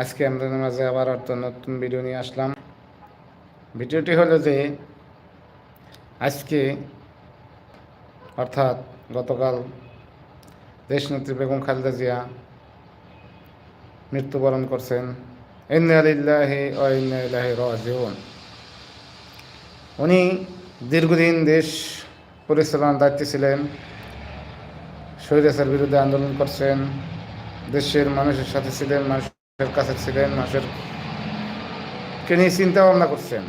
আজকে আমাদের মাঝে আবার একটা নতুন ভিডিও নিয়ে আসলাম। ভিডিওটি হলো যে, আজকে অর্থাৎ গতকাল দেশনেত্রী বেগম খালেদা জিয়া মৃত্যুবরণ করছেন। ইলাইহি রাজিউন। উনি দীর্ঘদিন দেশ পরিচালনার দায়িত্বে ছিলেন, স্বৈরাচার বিরুদ্ধে আন্দোলন করছেন, দেশের মানুষের সাথে ছিলেন মানুষের কাছে ছিলেন মানুষের কে নিয়ে চিন্তা ভাবনা করছেন?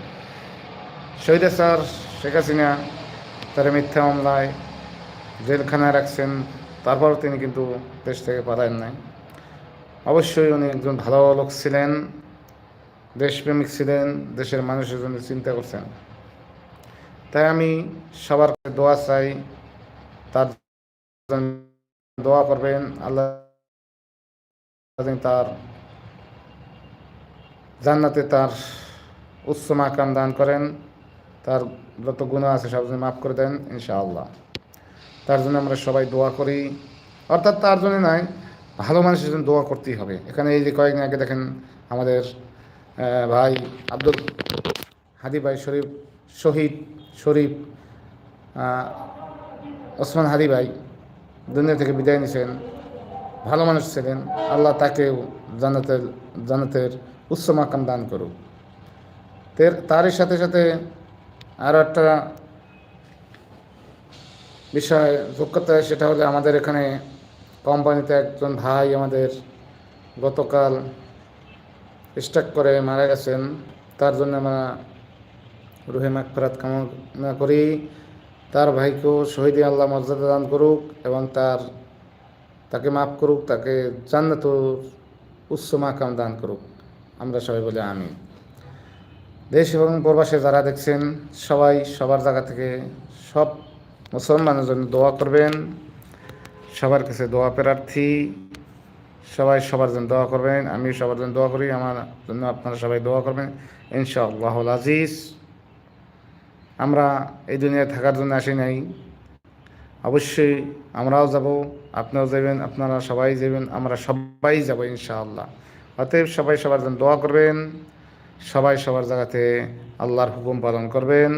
স্বৈরাচার শেখ হাসিনা, তার মিথ্যা মামলায় জেলখানায় রাখছেন, তারপর তিনি কিন্তু দেশ থেকে পালায়েন নাই। অবশ্যই উনি একজন ভালো লোক ছিলেন, দেশপ্রেমিক ছিলেন, দেশের মানুষের জন্য চিন্তা করছেন। তাই আমি সবার দোয়া চাই, তার দোয়া করবেন, আল্লাহ তার জান্নাতে তার উচ্চ মাকাম দান করেন। তার যত গুণ আছে সব যেন মাফ করে দেন, ইনশাআল্লাহ। তার জন্য আমরা সবাই দোয়া করি। অর্থাৎ তার জন্য নয়, ভালো মানুষের জন্য দোয়া করতেই হবে। এখানে এই যে কয়েকদিন আগে দেখেন আমাদের ভাই আব্দুল হাদি ভাই শরীফ, শহীদ শরীফ ওসমান হাদি ভাই দুনিয়া থেকে বিদায় নিয়েছেন। ভালো মানুষ ছিলেন। আল্লাহ তাকেও জান্নাতের জান্নাতের উচ্চ মাকাম দান করুক। তের তারই সাথে সাথে আরও একটা বিষয় যোগ করতে হয় সেটা হলো আমাদের এখানে কোম্পানিতে একজন ভাই আমাদের গতকাল স্ট্রাক করে মারা গেছেন। তার জন্য আমরা রুহে মাকফরাত কামনা করি। তার ভাইকেও শহীদ আল্লাহ মর্যাদা দান করুক এবং তার, তাকে মাফ করুক, তাকে জান্নাত উচ্চ মাকাম দান করুক। আমরা সবাই বলি আমি দেশ এবং প্রবাসে যারা দেখছেন, সবাই সবার জায়গা থেকে সব মুসলমানের জন্য দোয়া করবেন। সবার কাছে দোয়া প্রার্থী। সবাই সবার জন্য দোয়া করবেন। আমি সবার জন্য দোয়া করি। আমার জন্য আপনারা সবাই দোয়া করবেন। ইনশাআল্লাহ আজিজ। আমরা এই দুনিয়ায় থাকার জন্য আসি নাই। অবশ্যই আমরাও যাব। আপনারাও যাবেন, আপনারা সবাই যাবেন, আমরা সবাই যাব ইনশাআল্লাহ। অতএব সবাই সবার জন্য দোয়া করবেন, সবাই সবার জায়গাতে আল্লাহর হুকুম পালন করবেন,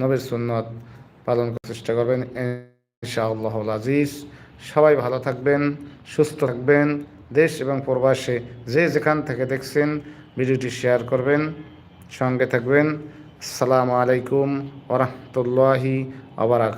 নবীর সুন্নত পালন করার চেষ্টা করবেন, ইনশাআল্লাহ আজিজ। সবাই ভালো থাকবেন, সুস্থ থাকবেন, দেশ এবং প্রবাসে যে যেখান থেকে দেখছেন ভিডিওটি শেয়ার করবেন, সঙ্গে থাকবেন। আসসালামু আলাইকুম ওরহমতুল্লাহি আবরাকাত